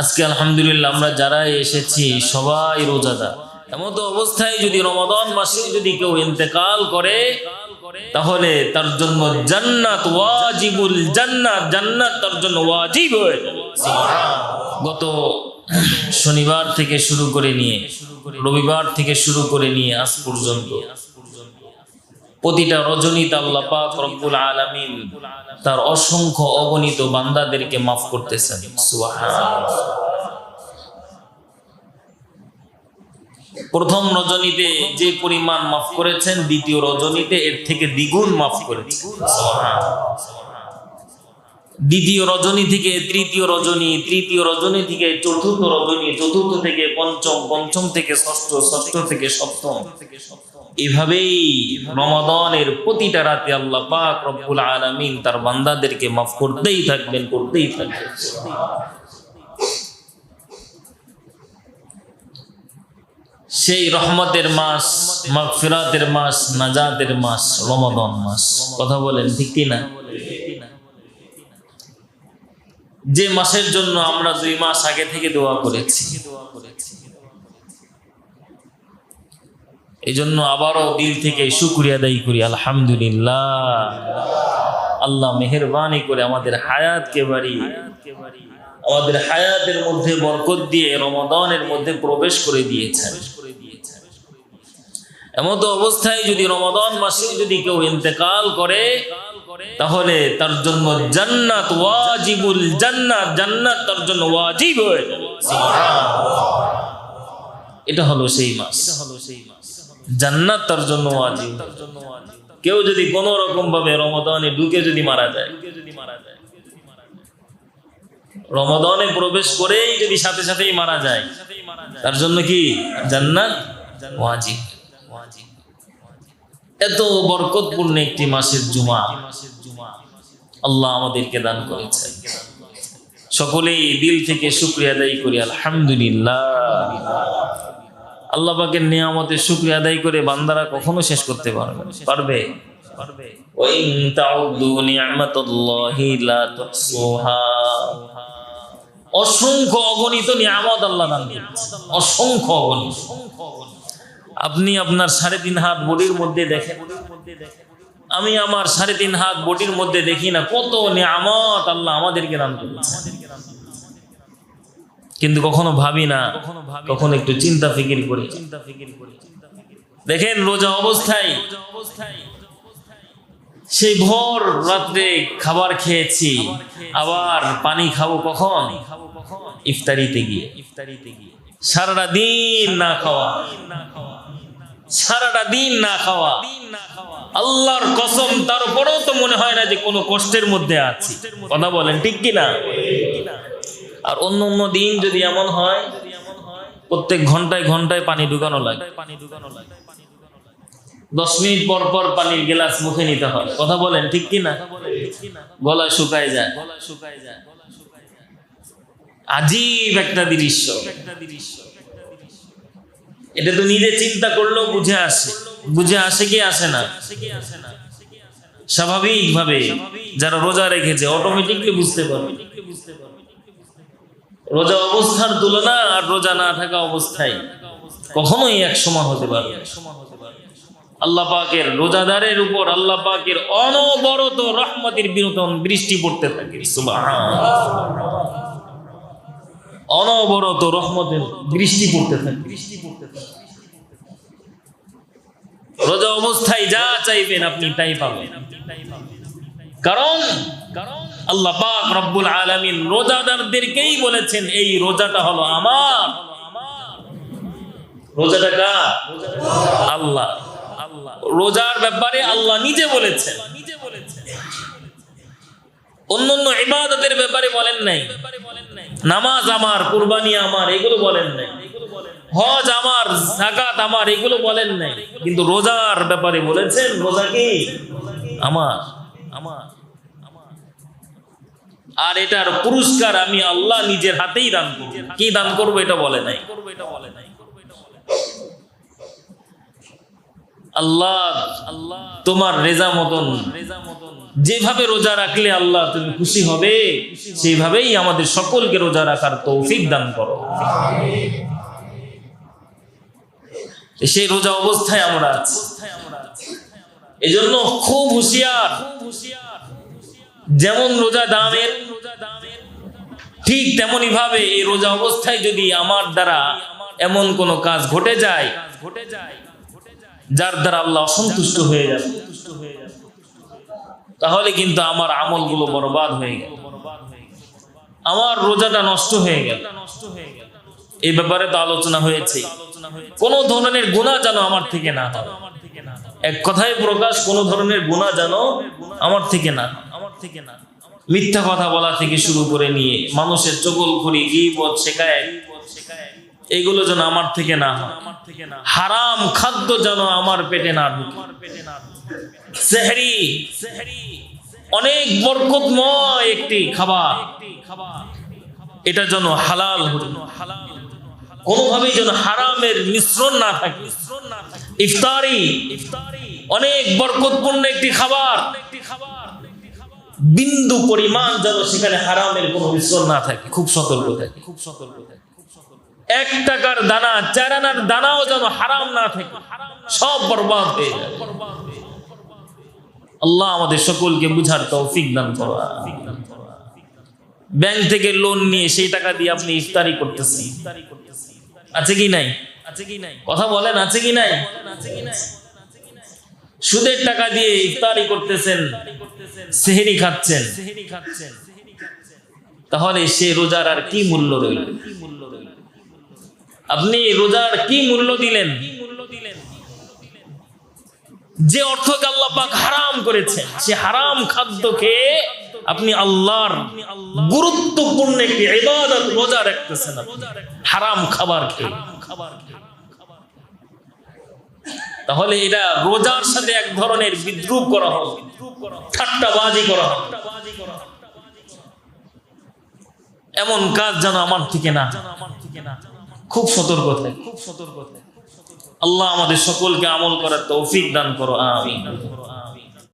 আজকে আলহামদুলিল্লাহ আমরা যারা এসেছি, সবাই রোজাদার। এমত অবস্থায় যদি রমাদান মাসে যদি কেউ ইন্তেকাল করে, তাহলে তার জন্য জান্নাত ওয়াজিবুল জান্নাত জান্নাত তার জন্য ওয়াজিব হয়ে। গত শনিবার থেকে শুরু করে নিয়ে, রবিবার থেকে শুরু করে নিয়ে আজ পর্যন্ত। প্রতিটা রজনীতে আল্লাহ পাক রব্বুল আলামিন তার অসংখ্য অগণিত বান্দাদেরকে মাফ করতেছেন। প্রথম রজনীতে যে পরিমাণ মাফ করেছেন, দ্বিতীয় রজনীতে এর থেকে দ্বিগুণ মাফ করেছেন। দ্বিতীয় রজনী থেকে তৃতীয় রজনী তৃতীয় রজনী থেকে চতুর্থ রজনী, চতুর্থ থেকে পঞ্চম পঞ্চম থেকে ষষ্ঠ ষষ্ঠ থেকে সপ্তম থেকে সপ্তম। এভাবেই রমাদানের প্রতিটা রাতে আল্লাহ পাক রব্বুল আলামিন তার বান্দাদেরকে মাফ করতেই থাকবেন করতেই থাকবেন। সেই রহমতের মাস, মাগফিরাতের মাস, নাজাতের মাস, রমাদান মাস, কথা বলেন ঠিক কি না যে মাসের জন্য আমরা দুই মাস আগে থেকে দোয়া করেছি। এই জন্য আবারও দিল থেকে শুক্রিয়া আদায় করি, আলহামদুলিল্লাহ। আল্লাহ মেহরবানি করে আমাদের হায়াতকে বাড়িয়ে, আমাদের হায়াতের মধ্যে বরকত দিয়ে রমাদানের মধ্যে প্রবেশ করে দিয়েছেন। এমন তো অবস্থায় যদি রমাদান মাসে যদি কেউ ইন্তেকাল করে, তাহলে তার জন্য জান্নাত ওয়াজিবুল জান্নাত জান্নাত তার জন্য ওয়াজিব হয়ে যাবে। এটা হলো সেই মাস। জান্নাত তার জন্য ওয়াজিব। কেউ যদি কোন রকম ভাবে রমাদানে ঢুকে যদি মারা যায়। রমাদানে প্রবেশ করেই যদি সাথে সাথেই মারা যায় তার জন্য কি? জান্নাত ওয়াজিব। এত বরকতপূর্ণ একটি মাসের জুমা। আল্লাহ আমাদেরকে দান করেছে সকলেই দিল থেকে শুক্রিয়া আদায় করি। আলহামদুলিল্লাহ। আল্লাহ পাকের নিয়ামতের শুক্রিয়া আদায় করে বান্দারা কখনো শেষ করতে পারবে পারবে? অসংখ্য অগণিত নিয়ামত আল্লাহ দান অসংখ্য অগণিত। আপনি আপনার সাড়ে তিন হাত বডির মধ্যে দেখেন। আমি আমার সাড়ে তিন হাত বডির মধ্যে দেখি না কত নিয়ামত আল্লাহ আমাদেরকে দান করেছে। কিন্তু কখনো ভাবি না কখনো একটু চিন্তা ফিকির করি। দেখেন রোজা অবস্থায় সেই ভোর রাত্রে খাবার খেয়েছি আবার পানি খাব কখন? ইফতারিতে গিয়ে। ইফতারিতে গিয়ে। সারাটা দিন না খাওয়া। সারাটা দিন না খাওয়া। আল্লাহর কসম তারপরেও তো মনে হয় না যে কোনো কষ্টের মধ্যে আছি। কথা বলেন ঠিক কি না আর অন্য অন্য দিন যদি এমন হয়, প্রত্যেক ঘন্টায় ঘন্টায় পানি ঢুকানো লাগে। দশ মিনিট পর পর পানির গ্লাস মুখে নিতে হয়। কথা বলেন, ঠিক কি না গলা শুকায় যায়। গলা শুকায় যায় আজীব একটা দৃশ্য। এটা তো নিজে চিন্তা করলেও বুঝে আসে। বুঝে আসে কি আসে না? স্বাভাবিক ভাবে যারা রোজা রেখেছে অটোমেটিকলি বুঝতে পারবে। রোজা অবস্থার তুলনা আর রোজা না থাকা অবস্থায় কখনোই এক সমান হতে পারবে আল্লাহ পাকের রোজাদারের উপর আল্লাহ পাকের অনবরত রহমতের বিনোদন বৃষ্টি পড়তে থাকে। অনবরত রহমতের বৃষ্টি পড়তে থাকে বৃষ্টি পড়তে থাকে। রোজা অবস্থায় যা চাইবেন আপনি তাই পাবেন। কারণ আল্লাহ পাক রব্বুল আলামিন রোজাদারদেরকেই বলেছেন, এই রোজাটা হলো আমার। রোজাটা কার? আল্লাহ। রোজার ব্যাপারে আল্লাহ নিজে বলেছেন। অন্য অন্য ইবাদতের ব্যাপারে বলেন নাই। নামাজ আমার, কুরবানি আমার, এগুলো বলেন নাই। হজ আমার জাকাত আমার, এগুলো বলেন নাই। কিন্তু রোজার ব্যাপারে বলেছেন, রোজা কি? আমার। আর এটার পুরস্কার আমি আল্লাহ নিজের হাতেই দান করব। কি দান করব এটা বলে নাই। আল্লাহ আল্লাহ, তোমার রেজা মতন, যেভাবে রোজা রাখলে আল্লাহ তুমি খুশি হবে, সেইভাবেই আমাদের সকলকে রোজা রাখার তৌফিক দান করো। সেই রোজা অবস্থায় আমরা আছি। এজন্য খুব হুঁশিয়ার। যেমন রোজা দামের, ঠিক তেমনি ভাবে এই রোজা অবস্থায় যদি আমার দ্বারা এমন কোন কাজ ঘটে যায় ঘটে যায় যার দ্বারা আল্লাহ অসন্তুষ্ট হয়ে তাহলে কিন্তু আমার আমলগুলো বরবাদ হয়ে গেল। আমার রোজাটা নষ্ট হয়ে গেল। এই ব্যাপারে তো আলোচনা হয়েছে। কোন ধরনের গুণা যেন আমার থেকে না হয়। এক কথায় প্রকাশ, কোন ধরনের গুণা যেন আমার থেকে না, আমার থেকে না। মিথ্যা কথা বলা থেকে শুরু করে নিয়ে মানুষের চগল খড়ি গিবত শেখায় এগুলো যেন আমার থেকে না হারাম খাদ্য যেন আমার পেটে না অনেক বরকতময় একটি খাবার। এটা যেন হালাল কোনোভাবেই যেন হারামের মিশ্রণ না থাকে। ইফতারি, অনেক বরকতপূর্ণ একটি খাবার। বিন্দু পরিমাণ যেন সেখানে হারামের কোনো মিশ্রণ না থাকে, খুব সতর্ক থাকে। খুব সতর্ক থাকে এক টাকার দানা, চার আনার দানাও যেন হারাম না থাকে, সব বরবাদ হয়ে আল্লাহ আমাদের সকলকে বুঝার তৌফিক দান করো ব্যাংক থেকে লোন নিয়ে সেই টাকা দিয়ে আপনি ইফতারি করতেছেন। আছে কি নাই? কথা বলেন আছে কি নাই? সুদের টাকা দিয়ে ইফতারি করতেছেন সেহেরি খাচ্ছেন। তাহলে সে রোজার আর কি মূল্য রইল? আপনি রোজার কি মূল্য দিলেন? যে অর্থকে আল্লাহ পাক হারাম করেছেন সে হারাম খাদ্য খেয়ে আপনি আল্লাহর গুরুত্বপূর্ণ একটি ইবাদত রোজা রাখতেছেন হারাম খাবার খেয়ে। তাহলে এটা রোজার সাথে এক ধরনের বিদ্রুপ করা হবে ঠাট্টাবাজি করা হবে এমন কাজ যেন আমার থেকে না খুব সতর্ক থাকে খুব সতর্ক থাকে। আল্লাহ আমাদের সকলকে আমল করার তৌফিক দান করো, আমিন।